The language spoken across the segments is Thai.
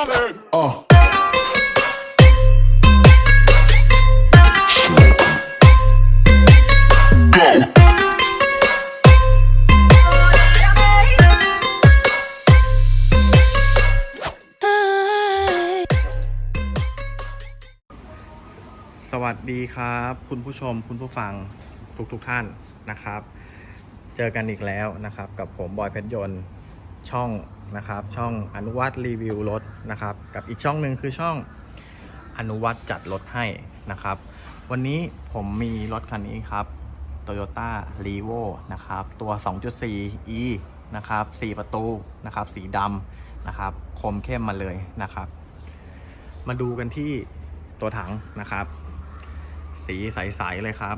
Charlie. Uh. Go. สวัสดีครับ คุณผู้ชมคุณผู้ฟังทุกทุกท่านนะครับ เจอกันอีกแล้วนะครับ กับผมบอยเพชรยนต์ช่อง นะครับ ช่องอนุวัตรีวิวรถนะครับ กับอีกช่องหนึ่งคือช่องอนุวัตจัดรถให้นะครับ วันนี้ผมมีรถคันนี้ครับ Toyota r e v o นะครับ ตัว 2.4 e นะครับ 4 ประตูนะครับ สีดำนะครับ คมเข้มมาเลยนะครับ มาดูกันที่ตัวถังนะครับ สีใส ๆ เลยครับ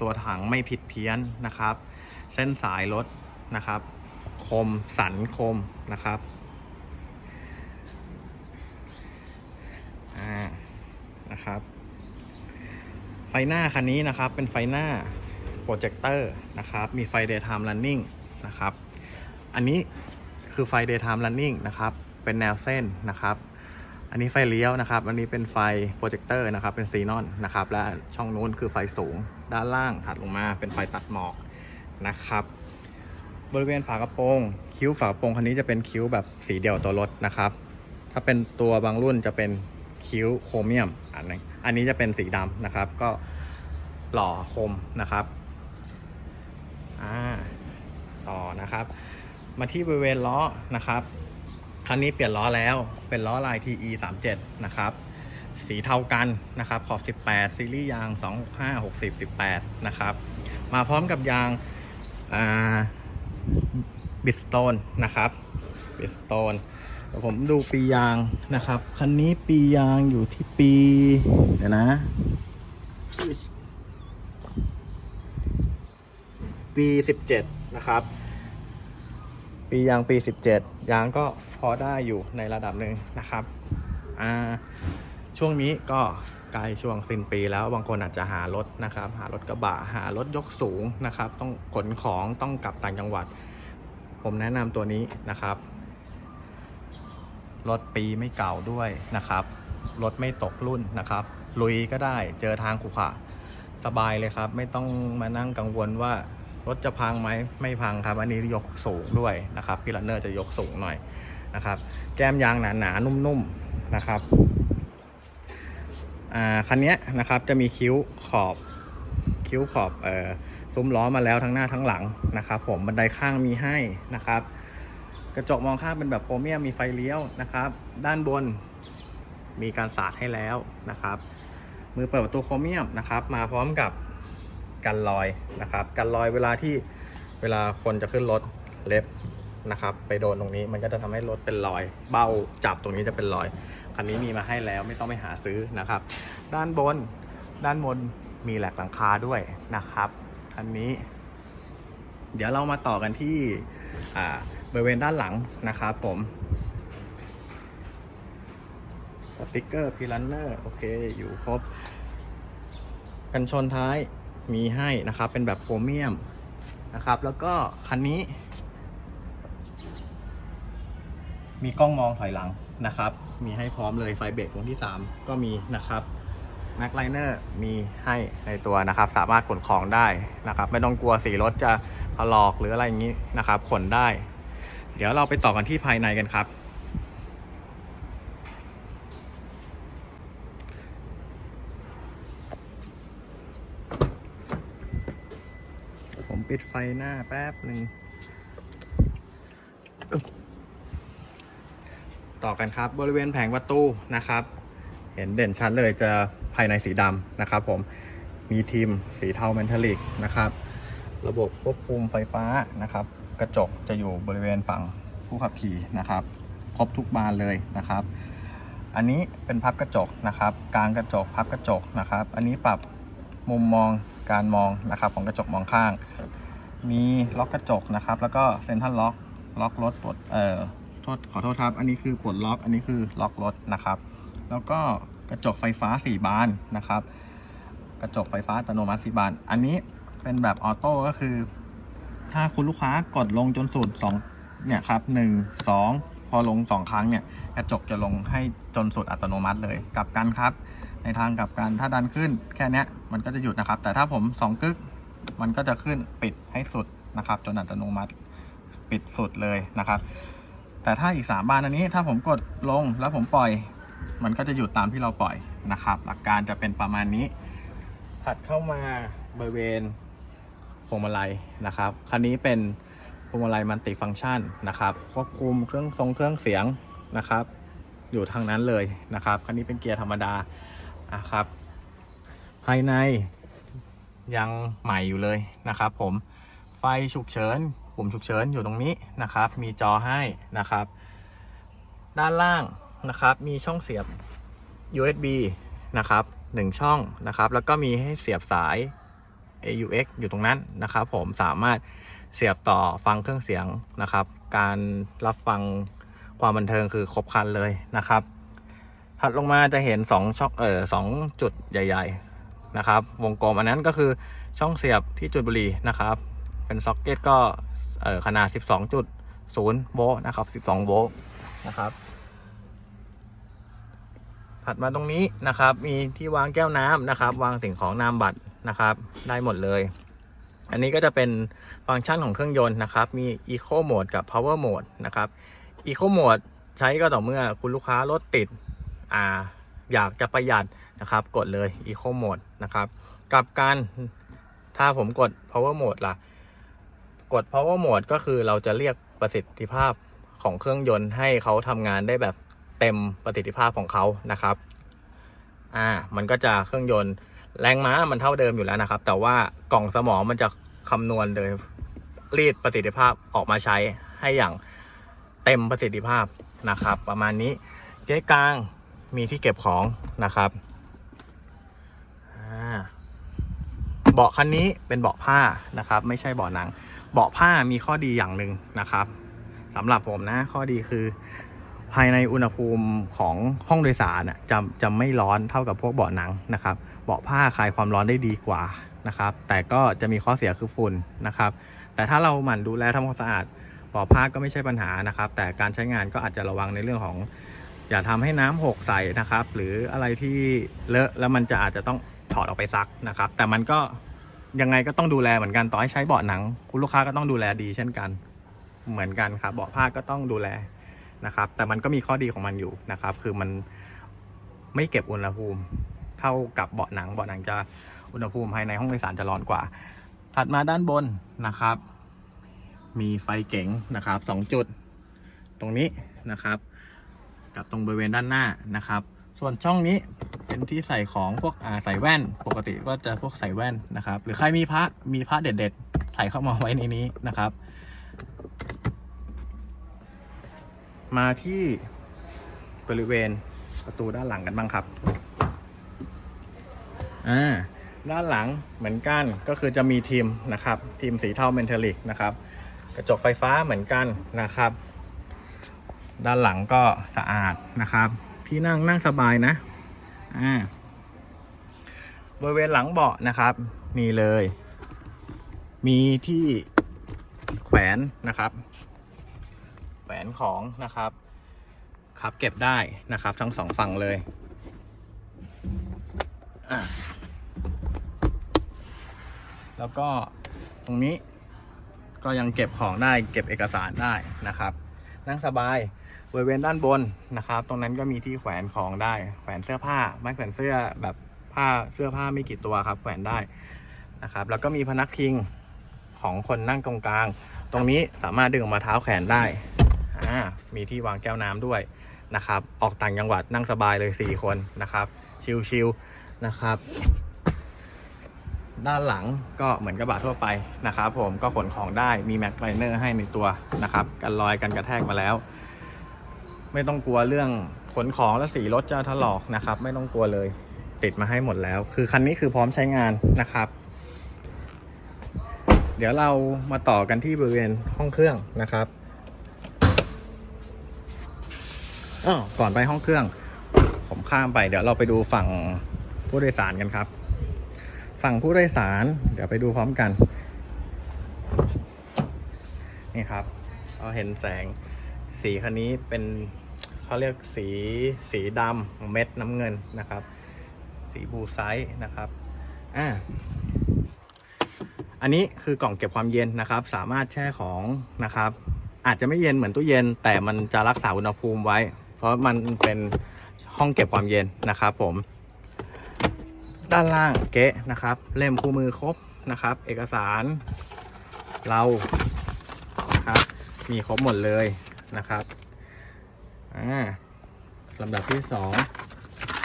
ตัวถังไม่ผิดเพี้ยนนะครับ เส้นสายรถนะครับ คมสันคมนะครับนะครับ ไฟหน้าคันนี้นะครับเป็นไฟหน้าโปรเจคเตอร์นะครับ มีไฟ daytime running นะครับ อันนี้คือไฟ daytime running นะครับ เป็นแนวเส้นนะครับ อันนี้ไฟเลี้ยวนะครับ อันนี้เป็นไฟโปรเจคเตอร์นะครับ เป็นซีนอนนะครับ และช่องนู้นคือไฟสูง ด้านล่างถัดลงมาเป็นไฟตัดหมอกนะครับ บริเวณฝากระโปรง คิ้วฝากระโปรงคันนี้จะเป็นคิ้วแบบสีเดียวตัวรถนะครับ ถ้าเป็นตัวบางรุ่นจะเป็นคิ้วโครเมียมอันนี้อันนี้จะเป็นสีดำนะครับ ก็หล่อคมนะครับอ่าต่อนะครับ มาที่บริเวณล้อนะครับคันนี้เปลี่ยนล้อแล้วเป็นล้อลาย TE 37นะครับ สีเทากันนะครับ ขอบ 18 ซีรีส์ยาง 25 60 18 นะครับ มาพร้อมกับยางอ่า บิสโตนนะครับบิสโตนผมดูปียางนะครับ คันนี้ปียางอยู่ที่ปี เดี๋ยวนะ ปี17นะครับ ปียางปี17ยางก็พอได้อยู่ในระดับหนึ่งนะครับ อ่า ช่วงนี้ก็ใกล้ช่วงสิ้นปีแล้วบางคนอาจจะหารถนะครับ หารถกระบะหารถยกสูงนะครับ ต้องขนของต้องกลับต่างจังหวัด ผมแนะนำตัวนี้นะครับรถปีไม่เก่าด้วยนะครับรถไม่ตกรุ่นนะครับ ลุยก็ได้เจอทางขรุขระสบายเลยครับ ไม่ต้องมานั่งกังวลว่ารถจะพังไหมไม่พังครับ อันนี้ยกสูงด้วยนะครับพี่ลันเนอร์จะยกสูงหน่อยนะครับ แก้มยางหนาๆนุ่มๆนะครับ อ่าคันนี้นะครับจะมีคิ้วขอบคิ้วขอบเอ่อซุ้มล้อมาแล้วทั้งหน้าทั้งหลังนะครับ ผมบันไดข้างมีให้นะครับ กระจกมองข้างเป็นแบบโครเมียมมีไฟเลี้ยวนะครับ ด้านบนมีการสาดให้แล้วนะครับ มือเปิดประตูโครเมียมนะครับ มาพร้อมกับกันรอยนะครับ กันรอยเวลาที่เวลาคนจะขึ้นรถเล็บนะครับ ไปโดนตรงนี้มันก็จะทำให้รถเป็นรอย เบ้าจับตรงนี้จะเป็นรอย คันนี้มีมาให้แล้วไม่ต้องไปหาซื้อนะครับ ด้านบนด้านบนมีแหลกหลังคาด้วยนะครับคันนี้ เดี๋ยวเรามาต่อกันที่บริเวณด้านหลังนะครับผมสติกเกอร์พีลันเนอร์โอเคอยู่ครบ กันชนท้ายมีให้นะครับ เป็นแบบโครเมียมนะครับ แล้วก็คันนี้ มีกล้องมองถอยหลัง นะครับ มีให้พร้อมเลยไฟเบรกวงที่ 3 ก็มีนะครับแม็กไลเนอร์มีให้ในตัวนะครับ สามารถขนของได้นะครับ ไม่ต้องกลัวสีรถจะถลอกหรืออะไรอย่างนี้นะครับ ขนได้ เดี๋ยวเราไปต่อกันที่ภายในกันครับผมปิดไฟหน้าแป๊บหนึ่ง ต่อกันครับ บริเวณแผงประตูนะครับ เห็นเด่นชัดเลยจะภายในสีดำนะครับผมมีทีมสีเทาเมนทัลิกนะครับ ระบบควบคุมไฟฟ้านะครับ กระจกจะอยู่บริเวณฝั่งผู้ขับขี่นะครับ ครบทุกบานเลยนะครับ อันนี้เป็นพับกระจกนะครับ กลางกระจกพับกระจกนะครับ อันนี้ปรับมุมมองการมองนะครับของกระจกมองข้าง มีล็อกกระจกนะครับ แล้วก็เซ็นทรัลล็อกล็อกรถปลดเอ่อ โทษขอโทษครับ อันนี้คือปลดล็อกอันนี้คือล็อกรถนะครับ แล้วก็กระจกไฟฟ้า 4 บานนะครับ กระจกไฟฟ้าอัตโนมัติ4บาน อันนี้เป็นแบบออโต้ก็คือ ถ้าคุณลูกค้ากดลงจนสุด2เนี่ยครับ1 2 พออลงสองครั้งเนี่ยกระจกจะลงให้จนสุดอัตโนมัติเลยกลับกันครับ ในทางกลับกันถ้าดันขึ้นแค่นี้มันก็จะหยุดนะครับ แต่ถ้าผมสองกึกมันก็จะขึ้นปิดให้สุดนะครับ จนอัตโนมัติปิดสุดเลยนะครับ แต่ถ้าอีก 3 บานอันนี้ถ้าผมกดลงแล้วผมปล่อย มันก็จะหยุดตามที่เราปล่อยนะครับ หลักการจะเป็นประมาณนี้ ถัดเข้ามาบริเวณพวงมาลัยนะครับ คันนี้เป็นพวงมาลัยมัลติฟังก์ชันนะครับ ควบคุมเครื่องทรงเครื่องเสียงนะครับ อยู่ทางนั้นเลยนะครับ คันนี้เป็นเกียร์ธรรมดานะครับ ภายในยังใหม่อยู่เลยนะครับ ผม ไฟฉุกเฉิน ปุ่มฉุกเฉินอยู่ตรงนี้นะครับ มีจอให้นะครับ ด้านล่างนะครับ มีช่องเสียบ USB นะครับหนึ่งช่องนะครับ แล้วก็มีให้เสียบสาย AUX อยู่ตรงนั้นนะครับ ผมสามารถเสียบต่อฟังเครื่องเสียงนะครับ การรับฟังความบันเทิงคือครบครันเลยนะครับ ถัดลงมาจะเห็น2ช่องเอ่อสองจุดใหญ่ ๆนะครับ วงกลมอันนั้นก็คือช่องเสียบที่จุดบุหรี่นะครับ เป็นซ็อกเก็ตก็เอ่อขนาด 12.0 โวลต์นะครับ 12 โวลต์นะครับ ถัดมาตรงนี้นะครับ มีที่วางแก้วน้ำนะครับ วางสิ่งของนามบัตรนะครับ ได้หมดเลย อันนี้ก็จะเป็นฟังก์ชันของเครื่องยนต์นะครับ มี Eco Mode กับ Power Mode นะครับ Eco Mode ใช้ก็ต่อเมื่อคุณลูกค้ารถติดอ่าอยากจะประหยัดนะครับ กดเลย Eco Mode นะครับ กับการถ้าผมกด Power Mode ล่ะ กด Power Mode ก็คือเราจะเรียกประสิทธิภาพของเครื่องยนต์ให้เขาทำงานได้แบบเต็มประสิทธิภาพของเขานะครับอ่ามันก็จะเครื่องยนต์แรงม้ามันเท่าเดิมอยู่แล้วนะครับ แต่ว่ากล่องสมองมันจะคำนวณโดยรีดประสิทธิภาพออกมาใช้ให้อย่างเต็มประสิทธิภาพนะครับ ประมาณนี้เจ๊กลางมีที่เก็บของนะครับอ่าเบาะคันนี้เป็นเบาะผ้านะครับ ไม่ใช่เบาะหนัง เบาะผ้ามีข้อดีอย่างหนึ่งนะครับสำหรับผมนะข้อดีคือ ภายในอุณหภูมิของห้องโดยสารจะจะไม่ร้อนเท่ากับพวกเบาะหนังนะครับ เบาะผ้าคลายความร้อนได้ดีกว่านะครับ แต่ก็จะมีข้อเสียคือฝุ่นนะครับ แต่ถ้าเราหมั่นดูแลทำความสะอาดเบาะผ้าก็ไม่ใช่ปัญหานะครับ แต่การใช้งานก็อาจจะระวังในเรื่องของอย่าทำให้น้ำหกใส่นะครับ หรืออะไรที่เลอะแล้วมันจะอาจจะต้องถอดออกไปซักนะครับ แต่มันก็ ยังไงก็ต้องดูแลเหมือนกันต่อให้ใช้เบาะหนัง คุณลูกค้าก็ต้องดูแลดีเช่นกัน เหมือนกันครับเบาะผ้าก็ต้องดูแลนะครับ แต่มันก็มีข้อดีของมันอยู่นะครับ คือมันไม่เก็บอุณหภูมิ เท่ากับเบาะหนังเบาะหนังจะอุณหภูมิภายในห้องโดยสารจะร้อนกว่า ถัดมาด้านบนนะครับ มีไฟเก๋งนะครับสองจุด ตรงนี้นะครับ กับตรงบริเวณด้านหน้านะครับ ส่วนช่องนี้ เป็นที่ใส่ของพวกอ่าใส่แว่น ปกติก็จะพวกใส่แว่นนะครับ หรือใครมีพระมีพระเด็ดๆ ใส่เข้ามาไว้ในนี้นะครับ มาที่บริเวณประตูด้านหลังกันบ้างครับอ่าด้านหลังเหมือนกันก็คือจะมีทีมนะครับทีมสีเทาเมนเทลิกนะครับ กระจกไฟฟ้าเหมือนกันนะครับ ด้านหลังก็สะอาดนะครับ ที่นั่งนั่งสบายนะ อ่าบริเวณหลังเบาะนะครับมีเลย มีที่แขวนนะครับแหวนของนะครับ ครับเก็บได้นะครับ ทั้งสองฝั่งเลยอะแล้วก็ตรงนี้ก็ยังเก็บของได้เก็บเอกสารได้นะครับ นั่งสบายบริเวณด้านบนนะครับ ตรงนั้นก็มีที่แขวนของได้ แขวนเสื้อผ้า ไม้แขวนเสื้อแบบผ้าเสื้อผ้าไม่กี่ตัวครับ แขวนได้นะครับ แล้วก็มีพนักพิงของคนนั่งตรงกลาง ตรงนี้สามารถดึงออกมาเท้าแขนได้อ่ามีที่วางแก้วน้ำด้วยนะครับ ออกต่างจังหวัดนั่งสบายเลย 4 คนนะครับ ชิลๆนะครับ ด้านหลังก็เหมือนกระบะทั่วไปนะครับผมก็ขนของได้มีแม็กไลเนอร์ให้ในตัวนะครับกันรอยกันกระแทกมาแล้ว ไม่ต้องกลัวเรื่องขนของและสีรถจะถลอกนะครับ ไม่ต้องกลัวเลยติดมาให้หมดแล้ว คือคันนี้คือพร้อมใช้งานนะครับ เดี๋ยวเรามาต่อกันที่บริเวณห้องเครื่องนะครับอ้อก่อนไปห้องเครื่อง ผมข้ามไปเดี๋ยวเราไปดูฝั่งผู้โดยสารกันครับ ฝั่งผู้โดยสาร เดี๋ยวไปดูพร้อมกัน นี่ครับเราเห็นแสงสีคันนี้เป็นเขาเรียกสีสีดำเม็ดน้ำเงินนะครับ สีบูไซส์นะครับอ่าอันนี้คือกล่องเก็บความเย็นนะครับ สามารถแช่ของนะครับ อาจจะไม่เย็นเหมือนตู้เย็น แต่มันจะรักษาอุณหภูมิไว้ เพราะมันเป็นห้องเก็บความเย็นนะครับผม ด้านล่างเกะนะครับ เล่มคู่มือครบนะครับ เอกสารเราครับ มีครบหมดเลยนะครับอ่าลำดับที่สอง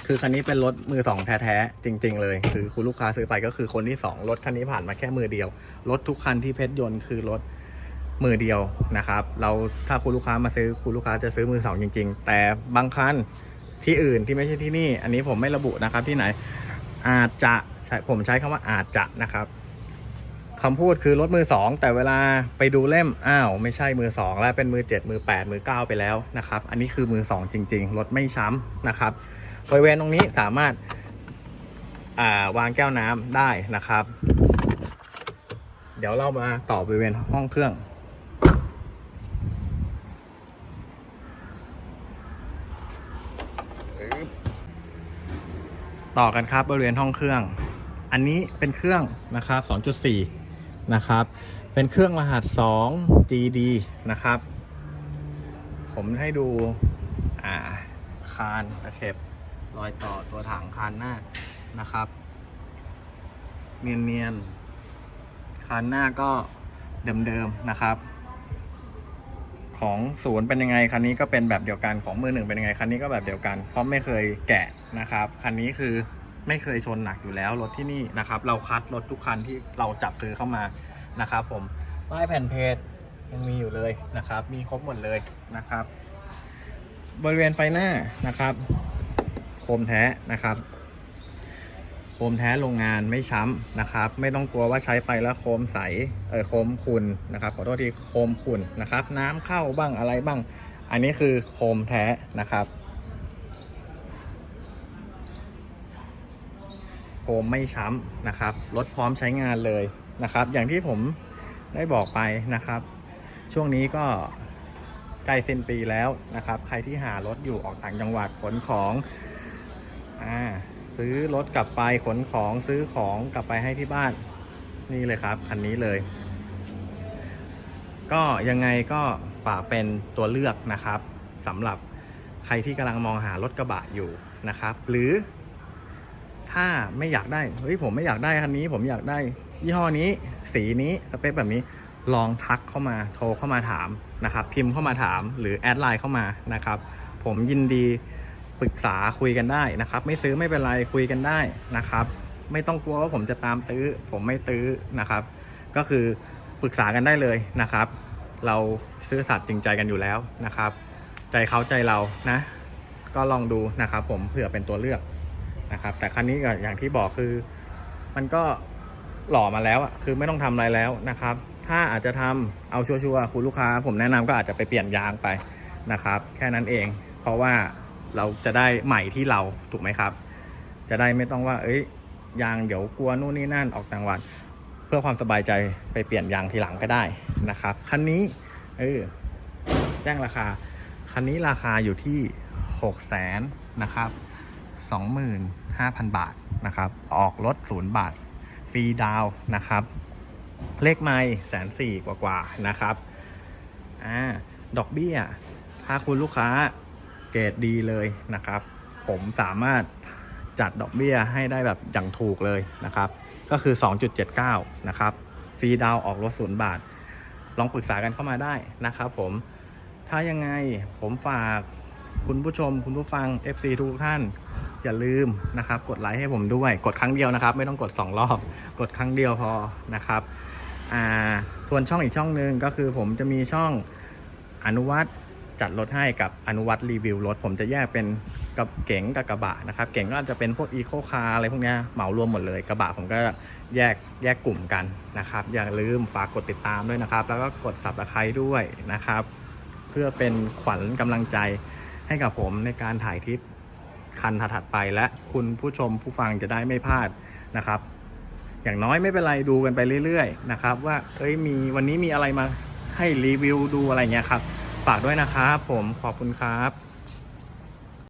คือคันนี้เป็นรถมือสองแท้ๆจริง ๆ เลย คือคุณลูกค้าซื้อไปก็คือคนที่สองรถคันนี้ผ่านมาแค่มือเดียวรถทุกคันที่เพชรยนต์คือรถมือเดียวนะครับ เราถ้าคุณลูกค้ามาซื้อคุณลูกค้าจะซื้อมือสองจริง ๆ แต่บางคันที่อื่นที่ไม่ใช่ที่นี่ อันนี้ผมไม่ระบุนะครับที่ไหน อาจจะใช้ผมใช้คำว่าอาจจะนะครับคำพูดคือรถมือสองแต่เวลาไปดูเล่มอ้าวไม่ใช่มือสองแล้วเป็นมือเจ็ดมือแปดมือเก้าไปแล้วนะครับ อันนี้คือมือสองจริง ๆ รถไม่ช้ำนะครับบริเวณตรงนี้สามารถาวางแก้วน้ำได้นะครับ เดี๋ยวเรามาต่อบริเวณห้องเครื่อง ต่อกันครับบริเวณห้องเครื่อง อันนี้เป็นเครื่องนะครับ 2.4 นะครับ เป็นเครื่องรหัส 2 GD นะครับ ผมให้ดูอ่าคานตะเข็บรอยต่อตัวถังคานหน้านะครับ เนียนๆคานหน้าก็เดิมๆนะครับ ของศูนย์เป็นยังไงคันนี้ก็เป็นแบบเดียวกันของมือหนึ่งเป็นยังไงคันนี้ก็แบบเดียวกัน เพราะไม่เคยแกะนะครับคันนี้คือไม่เคยชนหนักอยู่แล้วรถที่นี่นะครับ เราคัดรถทุกคันที่เราจับซื้อเข้ามานะครับผมป้ายแผ่นเพจยังมีอยู่เลยนะครับ มีครบหมดเลยนะครับ บริเวณไฟหน้านะครับ โคมแท้นะครับ มแท้โรงงานไม่ช้ำนะครับ ไม่ต้องกลัวว่าใช้ไปแล้วโคมใสเออโคมขุนนะครับขอโทษทีโคมขุนนะครับ น้ำเข้าบ้างอะไรบ้าง อันนี้คือโคมแท้นะครับ โคมไม่ช้ำนะครับรถพร้อมใช้งานเลยนะครับ อย่างที่ผมได้บอกไปนะครับ ช่วงนี้ก็ใกล้สิ้นปีแล้วนะครับ ใครที่หารถอยู่ออกต่างจังหวัดขนของอ่า ซื้อรถกลับไปขนของซื้อของกลับไปให้ที่บ้าน นี่เลยครับ คันนี้เลย ก็ยังไงก็ฝากเป็นตัวเลือกนะครับสำหรับใครที่กำลังมองหารถกระบะอยู่นะครับ หรือ ถ้าไม่อยากได้เฮ้ยผมไม่อยากได้คันนี้ ผมอยากได้ยี่ห้อนี้ สีนี้สเปคแบบนี้ลองทักเข้ามาโทรเข้ามาถามนะครับ พิมพ์เข้ามาถามหรือแอดไลน์เข้ามานะครับ ผมยินดี ปรึกษาคุยกันได้นะครับ ไม่ซื้อไม่เป็นไรคุยกันได้นะครับ ไม่ต้องกลัวว่าผมจะตามตื้อ ผมไม่ตื้อนะครับ ก็คือปรึกษากันได้เลยนะครับ เราซื้อสัตย์จริงใจกันอยู่แล้วนะครับ ใจเขาใจเรานะ ก็ลองดูนะครับ ผมเผื่อเป็นตัวเลือกนะครับ แต่คันนี้ก็อย่างที่บอกคือ มันก็หล่อมาแล้วอะคือไม่ต้องทำอะไรแล้วนะครับ ถ้าอาจจะทำเอาชัวร์ๆคุณลูกค้า ผมแนะนำก็อาจจะไปเปลี่ยนยางไปนะครับ แค่นั้นเอง เพราะว่า เราจะได้ใหม่ที่เราถูกไหมครับ จะได้ไม่ต้องว่า เอ้ยยางเดี๋ยวกลัวนู่นนี่นั่นออกต่างวัดเพื่อความสบายใจไปเปลี่ยนยางทีหลังก็ได้นะครับคันนี้เออแจ้งราคาคันนี้ราคาอยู่ที่6 0แสนนะครับ25,000 บาทนะครับ ออกรถศูนย์บาท ฟรีดาวน์นะครับ เลขไม่แสนสี่กว่าๆนะครับ อ่า ดอกเบี้ย ถ้าคุณลูกค้า เกรดดีเลยนะครับ ผมสามารถจัดดอกเบี้ยให้ได้แบบอย่างถูกเลยนะครับ ก็คือ 2.79 นะครับฟรีดาวออกรถศูนย์บาท ลองปรึกษากันเข้ามาได้นะครับผม ถ้ายังไงผมฝากคุณผู้ชมคุณผู้ฟัง FC ทุกท่าน อย่าลืมนะครับ กดไลค์ให้ผมด้วย กดครั้งเดียวนะครับ ไม่ต้องกด 2 รอบ กดครั้งเดียวพอนะครับ อ่า ทวนช่องอีกช่องหนึ่งก็คือผมจะมีช่องอนุวัต จัดรถให้กับอนุวัตรีวิวรถ ผมจะแยกเป็นกับเก๋งกับกระบะนะครับ เก๋งก็จะเป็นพวกอีโคคาร์อะไรพวกนี้เหมารวมหมดเลย กระบะผมก็แยกแยกกลุ่มกันนะครับ อย่าลืมฝากกดติดตามด้วยนะครับ แล้วก็กด subscribe ด้วยนะครับ เพื่อเป็นขวัญกำลังใจให้กับผมในการถ่ายทริปคันถัดๆไปและคุณผู้ชมผู้ฟังจะได้ไม่พลาดนะครับ อย่างน้อยไม่เป็นไรดูกันไปเรื่อยๆนะครับ ว่าเอ้ยมีวันนี้มีอะไรมาให้รีวิวดูอะไรเงี้ยครับ ฝากด้วยนะครับผมขอบคุณครับ